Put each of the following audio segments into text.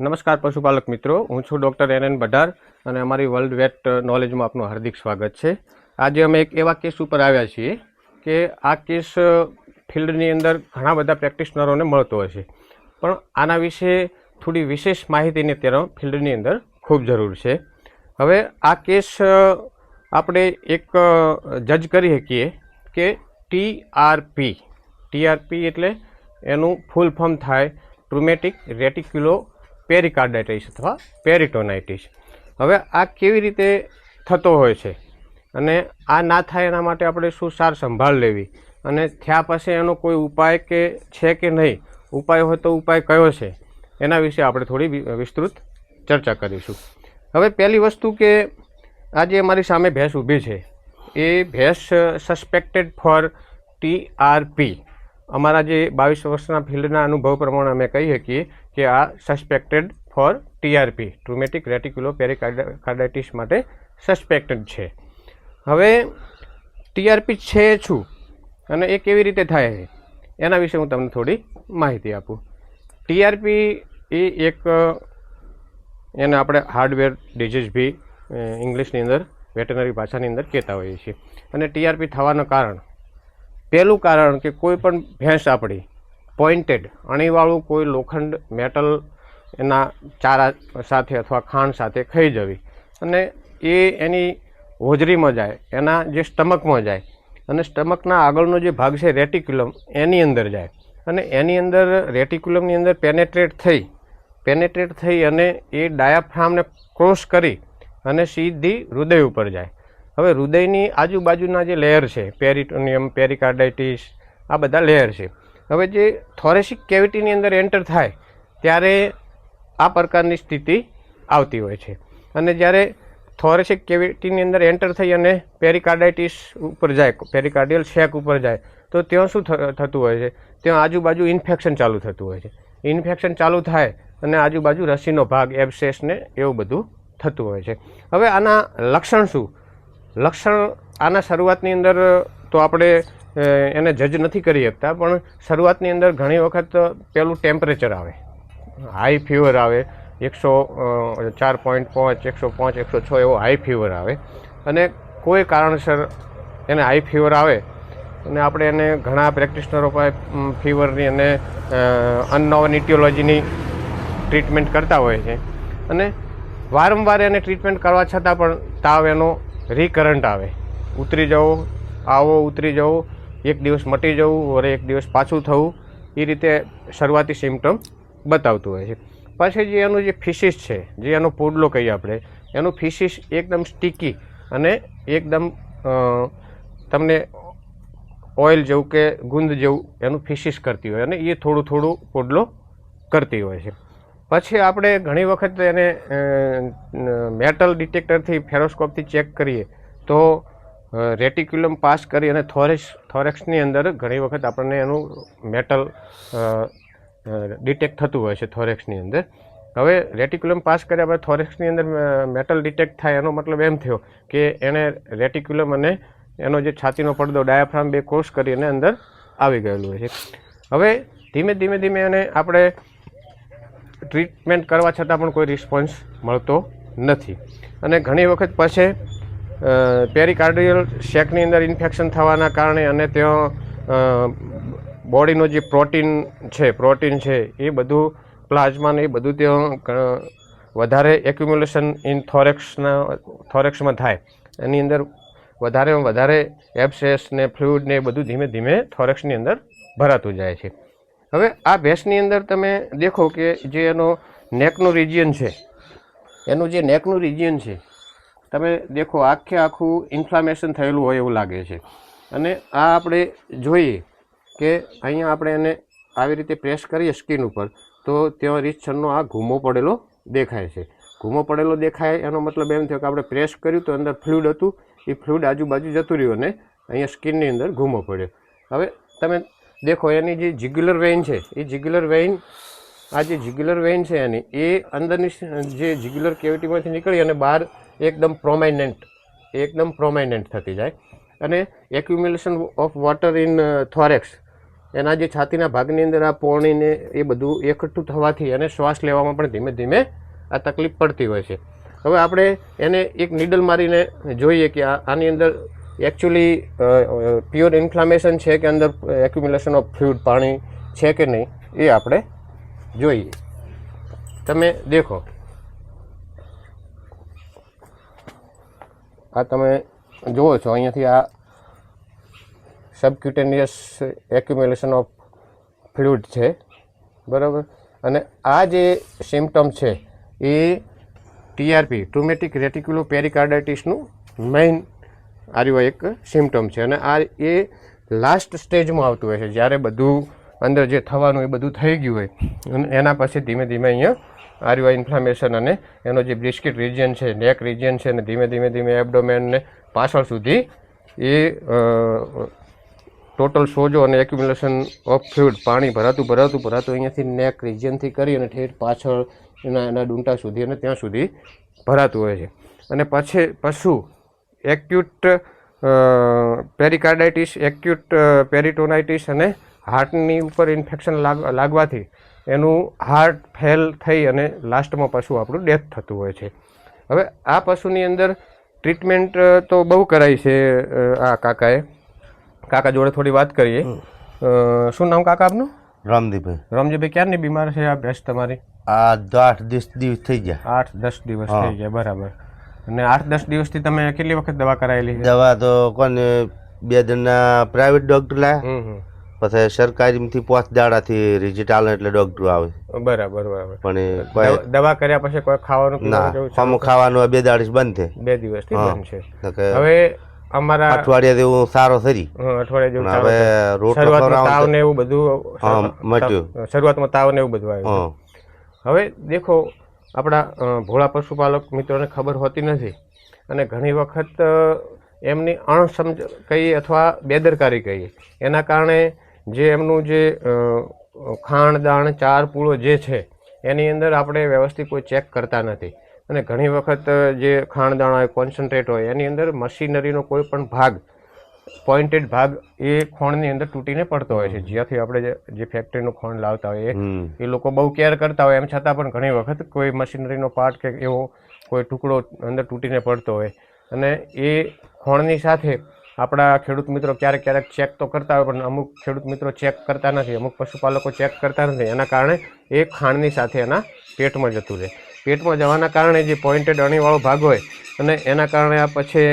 નમસ્કાર પશુપાલક મિત્રો, હું છું ડૉક્ટર એન એન બઢાર અને અમારી વર્લ્ડ વેટ નોલેજમાં આપનું હાર્દિક સ્વાગત છે. આજે અમે એક એવા કેસ ઉપર આવ્યા છીએ કે આ કેસ ફિલ્ડની અંદર ઘણા બધા પ્રેક્ટિશનરોને મળતો હશે પણ આના વિશે થોડી વિશેષ માહિતીની અત્યારે ફિલ્ડની અંદર ખૂબ જરૂર છે. હવે આ કેસ આપણે એક જજ કરી શકીએ કે ટીઆરપી ટીઆરપી એટલે એનું ફૂલ ફોર્મ થાય ટ્રુમેટિક રેટિક્યુલો પેરિકાર્ડાઇટિસ અથવા પેરિટોનાઇટિસ. હવે આ કેવી રીતે થતો હોય છે? અને આ ના થાય એના માટે આપણે શું સાર સંભાળ લેવી? અને થયા પછી એનો કોઈ ઉપાય કે છે કે નહીં? ઉપાય હોય તો ઉપાય કયો છે? એના વિશે આપણે થોડી વિસ્તૃત ચર્ચા કરીશું. હવે પહેલી વસ્તુ કે આજે અમારી સામે ભેંસ ઊભી છે. એ ભેંસ સસ્પેક્ટેડ ફોર ટીઆરપી અમારા જે બાવીસ વર્ષના ફિલ્ડના અનુભવ પ્રમાણે અમે કહી શકીએ કે આ suspected for TRP traumatic reticulo pericarditis માટે સસ્પેક્ટેડ છે. હવે ટીઆરપી છે શું? અને એ કેવી રીતે થાય છે? એના વિશે હું તમને થોડી માહિતી આપું. ટીઆરપી એ એક, એને આપણે હાર્ડવેર ડિઝીઝ બી ઇંગ્લિશની અંદર વેટનરી ભાષાની અંદર કહેતા હોઈએ છીએ. અને ટીઆરપી થવાનું કારણ, પહેલું કારણ કે કોઈ પણ ભેંસ આપણી પોઇન્ટેડ અણીવાળું કોઈ લોખંડ મેટલ એના ચારા સાથે અથવા ખાંડ સાથે ખાઈ જવી. અને એ એની હોજરીમાં જાય, એના જે સ્ટમકમાં જાય, અને સ્ટમકના આગળનો જે ભાગ છે રેટિક્યુલમ, એની અંદર જાય. અને એની અંદર રેટિક્યુલમની અંદર પેનેટ્રેટ થઈ પેનેટ્રેટ થઈ અને એ ડાયાફ્રામને ક્રોસ કરી અને સીધી હૃદય ઉપર જાય. હવે હૃદયની આજુબાજુના જે લેયર છે પેરિટોનિયમ પેરિકાર્ડાઇટિસ આ બધા લેયર છે. હવે જે થોરેસિક કેવિટીની અંદર એન્ટર થાય, ત્યારે આ પ્રકારની સ્થિતિ આવતી હોય છે. અને જ્યારે થોરેસિક કેવિટીની અંદર એન્ટર થઈ અને પેરિકાર્ડાઇટિસ ઉપર જાય પેરિકાર્ડિયલ શેક ઉપર જાય, તો ત્યાં શું થતું હોય છે? ત્યાં આજુબાજુ ઇન્ફેક્શન ચાલુ થતું હોય છે. ઇન્ફેક્શન ચાલુ થાય અને આજુબાજુ રસીનો ભાગ એબસેસ ને એવું બધું થતું હોય છે. હવે આના લક્ષણ શું? લક્ષણ આના શરૂઆતની અંદર તો આપણે એને જજ નથી કરી શકતા, પણ શરૂઆતની અંદર ઘણી વખત પેલું ટેમ્પરેચર આવે. હાઈ ફીવર આવે, એકસો ચાર પોઈન્ટ પાંચ, એકસો પાંચ, એકસો છ એવો હાઈ ફીવર આવે. અને કોઈ કારણસર એને હાઈ ફીવર આવે, અને આપણે એને ઘણા પ્રેક્ટિશનરો પાસે ફીવરની અને અનનોવન ઇટિયોલોજીની ટ્રીટમેન્ટ કરતા હોય છે. અને વારંવાર એને ટ્રીટમેન્ટ કરવા છતાં પણ તાવ એનો રિકરન્ટ આવે. ઉતરી જવો, આવો ઉતરી જવો એક દિવસ મટી જવું વરે એક દિવસ પાછું થવું, એ રીતે શરૂઆતી સિમ્ટમ બતાવતું હોય છે. પછી જે એનું જે ફિશિસ છે, જે એનો પૂડલો કહીએ આપણે, એનું ફિશિસ એકદમ સ્ટીકી અને એકદમ તમને ઓઇલ જેવું કે ગુંદ જેવું એનું ફિશિસ કરતી હોય અને એ થોડું થોડું પૂડલો કરતી હોય છે. પછી આપણે ઘણી વખત એને મેટલ ડિટેક્ટરથી ફેરોસ્કોપથી ચેક કરીએ તો રેટિક્યુલમ પાસ કરી અને થોરેક્સ, થોરેક્સની અંદર ઘણી વખત આપણને એનું મેટલ ડિટેક્ટ થતું હોય છે થોરેક્સની અંદર. હવે રેટિક્યુલમ પાસ કર્યા બાદ થોરેક્સની અંદર મેટલ ડિટેક્ટ થાય એનો મતલબ એમ થયો કે એણે રેટિક્યુલમ અને એનો જે છાતીનો પડદો, ડાયાફ્રામ બે કોર્સ કરી અને અંદર આવી ગયેલું હોય છે. હવે ધીમે ધીમે ધીમે એને આપણે ટ્રીટમેન્ટ કરવા છતાં પણ કોઈ રિસ્પોન્સ મળતો નથી. અને ઘણી વખત પછી પેરિકાર્ડિયલ શેકની અંદર ઇન્ફેક્શન થવાના કારણે અને ત્યાં બોડીનું જે પ્રોટીન છે પ્રોટીન છે, એ બધું પ્લાઝમાને એ બધું ત્યાં વધારે એક્યુમ્યુલેશન ઇન થોરેક્સના, થોરેક્સમાં થાય. એની અંદર વધારેમાં વધારે એબ્સેસ ને ફ્લુઇડ ને એ બધું ધીમે ધીમે થોરેક્સની અંદર ભરાતું જાય છે. હવે આ ભેંસની અંદર તમે દેખો કે જે એનો નેકનું રિજિયન છે, એનું જે નેકનું રિજિયન છે તમે દેખો, આખે આખું ઇન્ફ્લામેશન થયેલું હોય એવું લાગે છે. અને આ આપણે જોઈએ કે અહીંયા આપણે એને આવી રીતે પ્રેસ કરીએ સ્કિન ઉપર, તો ત્યાં રીતસરનો આ ઘૂમો પડેલો દેખાય છે. ઘૂમો પડેલો દેખાય, એનો મતલબ એમ થયો કે આપણે પ્રેસ કર્યું તો અંદર ફ્લુઇડ હતું. એ ફ્લુઇડ આજુબાજુ જતું રહ્યું અને અહીંયા સ્કિનની અંદર ઘૂમો પડ્યો. હવે તમે દેખો, એની જે જિગ્યુલર વેઇન છે, એ જિગ્યુલર વેઇન આ જે જિગ્યુલર વેઇન છે એની, એ અંદરની જે જિગ્યુલર કેવિટીમાંથી નીકળી અને બહાર એકદમ પ્રોમાઇનન્ટ એકદમ પ્રોમાઇનન્ટ થતી જાય. અને accumulation of water in thorax એના જે છાતીના ભાગની અંદર આ પોણીને એ બધું એકઠું થવાથી અને શ્વાસ લેવામાં પણ ધીમે ધીમે આ તકલીફ પડતી હોય છે. હવે આપણે એને એક નીડલ મારીને જોઈએ કે આની અંદર એકચ્યુઅલી પ્યોર ઇન્ફ્લામેશન છે કે અંદર એક્યુમ્યુલેશન ઓફ ફ્લુઇડ પાણી છે કે નહીં, એ આપણે જોઈએ. તમે દેખો. આ તમે જુઓ છો, અહીંયાથી આ સબક્યુટેનિયસ એક્યુમ્યુલેશન ઓફ ફ્લુઇડ છે, બરાબર? અને આ જે સિમ્ટમ છે, એ ટીઆરપી ટ્રુમેટિક રેટિક્યુલો પેરિકાર્ડાઇટિસનું મેઇન આર્યો એક સિમ્ટમ છે. અને આ એ લાસ્ટ સ્ટેજમાં આવતું હોય છે, જ્યારે બધું અંદર જે થવાનું એ બધું થઈ ગયું હોય. અને એના પછી ધીમે ધીમે અહીંયા આર્યો ઇન્ફ્લામેશન અને એનો જે બ્રિસ્કિટ રિજિયન છે નેક રિજિયન છે અને ધીમે ધીમે ધીમે એબડોમેનને પાછળ સુધી એ ટોટલ સોજો અને એક્યુમ્યુલેશન ઓફ ફ્લુઇડ પાણી ભરાતું ભરાતું ભરાતું અહીંયાથી નેક રિજિયનથી કરી અને ઠેઠ પાછળ એના એના ડૂંટા સુધી અને ત્યાં સુધી ભરાતું હોય છે. અને પછી પશુ એક્યુટ પેરિકાર્ડાઇટિસ એક્યુટ પેરિટોનાઇટિસ અને હાર્ટની ઉપર ઇન્ફેક્શન લાગ, લાગવાથી એનું હાર્ટ ફેલ થઈ અને લાસ્ટમાં પશુ આપણું ડેથ થતું હોય છે. હવે આ પશુની અંદર ટ્રીટમેન્ટ તો બહુ કરાય છે આ કાકાએ. કાકા જોડે થોડી વાત કરીએ. શું નામ કાકા આપનું? રામજીભાઈ. રામજીભાઈ ક્યારની બીમાર છે આ ભેંસ તમારી? આ આઠ દસ દિવસ થઈ ગયા. આઠ દસ દિવસ થઈ ગયા બરાબર. અને આઠ દસ દિવસથી તમે કેટલી વખત દવા કરાયેલી દવા તો કોને બે જણના પ્રાઇવેટ ડોક્ટર લાયા. પછી સરકારીમાંથી પાંચ દાડાથી રિઝલ્ટ આવે એટલે ડોક્ટર આવે. બરાબર બરાબર. પણ દવા- કર્યા પછી કોઈ ખાવાનું ના ખાવાનું બે દાડી બંધ છે બે દિવસથી હા. બંધ છે. હવે અમારા અઠવાડિયા જેવું સારો થરી અઠવાડિયા જેવું હવે રોટલો શરૂઆતમાં તાવ ને એવું બધું મટ્યું. શરૂઆતમાં તાવ ને એવું બધું આવ્યું હવે દેખો આપણા ભોળા પશુપાલક મિત્રોને ખબર હોતી નથી. અને ઘણી વખત એમની અણસમજ કહીએ અથવા બેદરકારી કહીએ. એના કારણે જે એમનું જે ખાણ દાણ ચાર પૂળો જે છે એની અંદર આપણે વ્યવસ્થિત કોઈ ચેક કરતા નથી. અને ઘણી વખત જે ખાણ દાણ હોય કોન્સન્ટ્રેટ હોય એની અંદર મશીનરીનો કોઈ પણ ભાગ પોઈન્ટેડ ભાગ એ ખોણની અંદર તૂટીને પડતો હોય છે. જ્યાંથી આપણે જે- જે ફેક્ટરીનું ખોણ લાવતા હોય એ લોકો બહુ કેર કરતા હોય. એમ છતાં પણ ઘણી વખત કોઈ મશીનરીનો પાર્ટ કે એવો કોઈ ટુકડો અંદર તૂટીને પડતો હોય. અને એ ખોણની સાથે આપણા ખેડૂત મિત્રો ક્યારેક ક્યારેક ચેક તો કરતા હોય, પણ અમુક ખેડૂત મિત્રો ચેક કરતા નથી. અમુક પશુપાલકો ચેક કરતા નથી. એના કારણે એ ખાંડની સાથે એના પેટમાં જતું રહે. પેટમાં જવાના કારણે જે પોઇન્ટેડ અણીવાળો ભાગ હોય અને એના કારણે આ પછી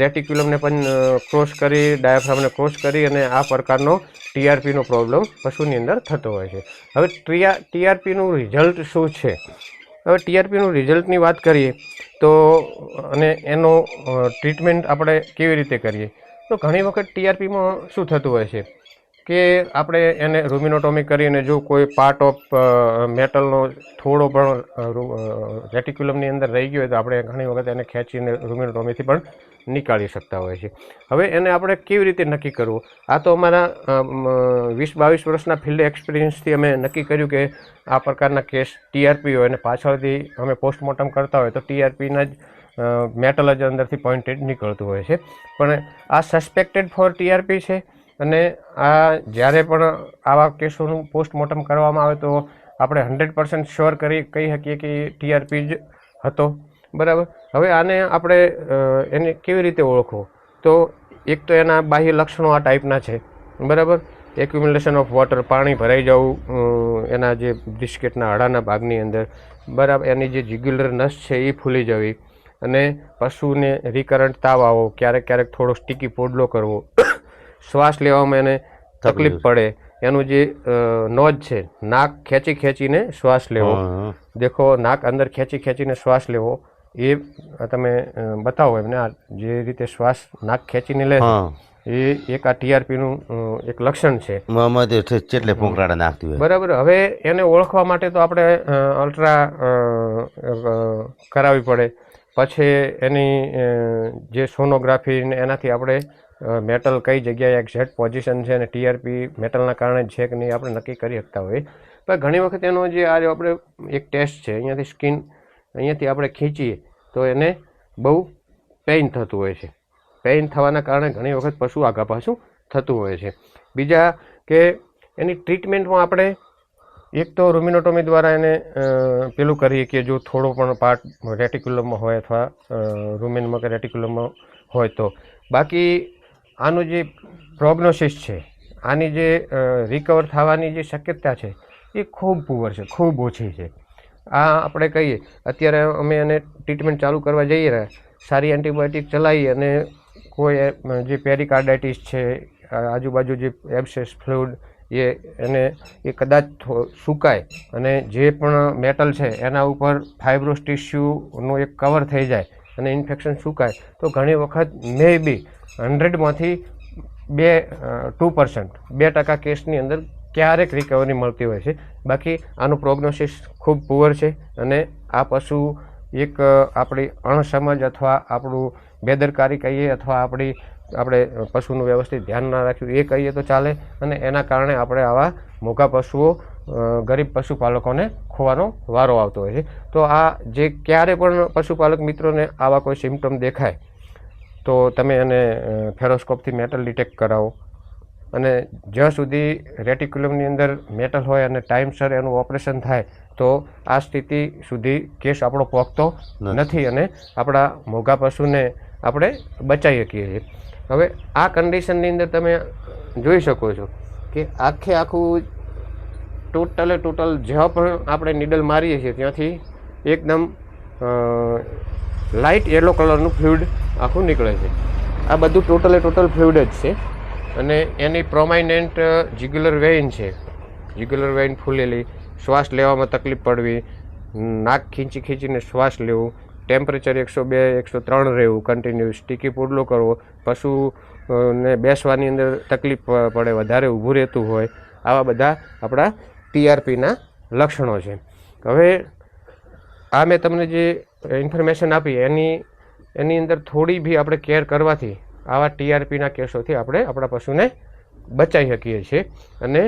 રેટિક્યુલમને પણ ક્રોસ કરી ડાયાફ્રામને ક્રોસ કરી અને આ પ્રકારનો ટીઆરપીનો પ્રોબ્લેમ પશુની અંદર થતો હોય છે. હવે ટીઆર ટીઆરપીનું રિઝલ્ટ શું છે? હવે ટીઆરપીનું રિઝલ્ટની વાત કરીએ તો, અને એનો ટ્રીટમેન્ટ આપણે કેવી રીતે કરીએ? તો ઘણી વખત ટીઆરપીમાં શું થતું હોય છે? કે આપણે એને રૂમિનોટોમી કરીને જો કોઈ પાર્ટ ઓફ મેટલનો થોડો પણ રેટિક્યુલમની અંદર રહી ગયો હોય તો આપણે ઘણી વખત એને ખેંચીને રૂમિનોટોમીથી પણ નીકાળી શકતા હોય છે હવે એને આપણે કેવી રીતે નક્કી કરવું? આ તો અમારા વીસ બાવીસ વર્ષના ફિલ્ડ એક્સપિરિયન્સથી અમે નક્કી કર્યું કે આ પ્રકારના કેસ ટીઆરપી હોય અને પાછળથી અમે પોસ્ટમોર્ટમ કરતા હોય તો ટીઆરપીના જ મેટલ જ અંદરથી પોઇન્ટેડ નીકળતું હોય છે. પણ આ સસ્પેક્ટેડ ફોર ટીઆરપી છે? અને આ જ્યારે પણ આવા કેસોનું પોસ્ટમોર્ટમ કરવામાં આવે તો આપણે હંડ્રેડ પર્સન્ટ શ્યોર કરી કહી શકીએ કે ટીઆરપી જ હતો. બરાબર? હવે આને આપણે એને કેવી રીતે ઓળખવો? તો એક તો એના બાહ્ય લક્ષણો આ ટાઈપના છે. બરાબર? એક્યુમ્યુલેશન ઓફ વોટર, પાણી ભરાઈ જવું એના જે બિસ્કેટના હાડાના ભાગની અંદર, બરાબર? એની જે જીગ્યુલર નસ છે એ ફૂલી જવી અને પશુને રિકરન્ટ તાવ આવો, ક્યારેક ક્યારેક થોડો સ્ટીકી પોડલો કરવો. શ્વાસ લેવામાં એને તકલીફ પડે. એનું જે નોજ છે નાક ખેંચી ખેંચીને શ્વાસ લેવો. દેખો નાક અંદર ખેંચી ખેંચીને શ્વાસ લેવો. એ તમે બતાવો એમને આ જે રીતે શ્વાસ નાક ખેંચીને લે એ એક આ ટીઆરપીનું એક લક્ષણ છે. નાખતી હોય? બરાબર. હવે એને ઓળખવા માટે તો આપણે અલ્ટ્રા કરાવવી પડે. પછી એની જે સોનોગ્રાફી એનાથી આપણે મેટલ કઈ જગ્યાએ એક્ઝેક્ટ પોઝિશન છે અને ટીઆરપી મેટલના કારણે છે કે નહીં, આપણે નક્કી કરી શકતા હોઈએ. પણ ઘણી વખત એનો જે આ આપણે એક ટેસ્ટ છે, અહીંયાથી સ્કિન અહીંયાથી આપણે ખેંચીએ, તો એને બહુ પેઇન થતું હોય છે. પેઇન થવાના કારણે ઘણી વખત પશુ આગા પાછું થતું હોય છે. બીજા કે એની ટ્રીટમેન્ટમાં આપણે એક તો રૂમિનોટોમી દ્વારા એને પેલું કરીએ કે જો થોડો પણ પાર્ટ રેટિક્યુલમમાં હોય અથવા રૂમેનમાં કે રેટિક્યુલમમાં હોય તો. બાકી આનું જે પ્રોગ્નોસિસ છે, આની જે રિકવર થવાની જે શક્યતા છે, એ ખૂબ પુઅર છે, ખૂબ ઓછી છે. આ આપણે કહીએ, અત્યારે અમે એને ટ્રીટમેન્ટ ચાલુ કરવા જઈએ રહ્યા, સારી એન્ટીબાયોટિક ચલાવી અને કોઈ જે પેરિકાર્ડાઇટિસ છે આજુબાજુ જે એબ્સેસ ફ્લુડ એ, એને, એ કદાચ સુકાય અને જે પણ મેટલ છે, એના ઉપર ફાઇબ્રોસ ટિશ્યુનું એક કવર થઈ જાય અને ઇન્ફેક્શન સુકાય, તો ઘણી વખત મે બી હંડ્રેડમાંથી બે ટુ પર્સન્ટ, બે ટકા કેસની અંદર ક્યારેક રિકવરી મળતી હોય છે. બાકી આનું પ્રોગ્નોસિસ ખૂબ પુઅર છે અને આ પશુ એક આપણી અણસમજ અથવા આપણું બેદરકારી કહીએ અથવા આપણી, આપણે પશુનું વ્યવસ્થિત ધ્યાન ના રાખ્યું એ કહીએ તો ચાલે અને એના કારણે આપણે આવા મોઘા પશુઓ ગરીબ પશુપાલકોને ખોવાનો વારો આવતો હોય છે. તો આ જે ક્યારે પણ પશુપાલક મિત્રોને આવા કોઈ સિમ્ટમ દેખાય તો તમે એને ફેરોસ્કોપથી મેટલ ડિટેક્ટ કરાવો. અને જ્યાં સુધી રેટિક્યુલમની અંદર મેટલ હોય અને ટાઈમસર એનું ઓપરેશન થાય તો આ સ્થિતિ સુધી કેસ આપણો પહોંચતો નથી. અને આપણા મોઘા પશુને આપણે બચાવી શકીએ છીએ. હવે આ કન્ડિશનની અંદર તમે જોઈ શકો છો કે આખે આખું ટોટલે ટોટલ જ્યાં પણ આપણે નીડલ મારીએ છીએ ત્યાંથી એકદમ લાઇટ યલો કલરનું ફ્લુઇડ આખું નીકળે છે. આ બધું ટોટલે ટોટલ ફ્લુઇડ જ છે અને એની પ્રોમાઇનન્ટ જીગ્યુલર વેઇન છે. જીગ્યુલર વેઇન ફૂલેલી, શ્વાસ લેવામાં તકલીફ પડવી, નાક ખીંચી ખીંચીને શ્વાસ લેવું, ટેમ્પરેચર એકસો બે, એકસો ત્રણ રહેવું કન્ટિન્યુઅસ સ્ટીકી પુડલો કરવો પશુ ને બેસવાની અંદર તકલીફ પડે, વધારે ઊભું રહેતું હોય, આવા બધા આપણા ટીઆરપીના લક્ષણો છે. હવે આ મેં તમને જે ઇન્ફોર્મેશન આપી. એની એની અંદર થોડી બી આપણે કેર કરવાથી, આવા ટીઆરપીના કેસોથી આપણે આપણા પશુને બચાવી શકીએ છીએ. અને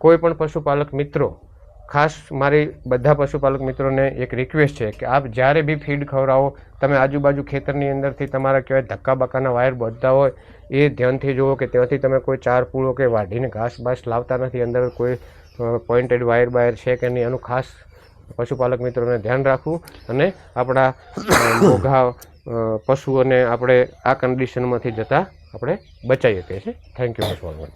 કોઈ પણ પશુપાલક મિત્રો, ખાસ મારી બધા પશુપાલક મિત્રોને એક રિક્વેસ્ટ છે કે આપ જ્યારે બી ફીડ ખવડાવો, તમે આજુબાજુ ખેતરની અંદરથી તમારા કહેવાય ધક્કા બક્કાના વાયર બધતા હોય, એ ધ્યાનથી જુઓ કે ત્યાંથી તમે કોઈ ચાર પૂળો કે વાઢીને ઘાસ બાસ લાવતા નથી, અંદર કોઈ પોઈન્ટેડ વાયર બાયર છે કે નહીં, એનું ખાસ પશુપાલક મિત્રોને ધ્યાન રાખવું અને આપણા મોઘા પશુઓને આપણે આ કન્ડિશનમાંથી જતાં આપણે બચાવી શકીએ છીએ. Thank you much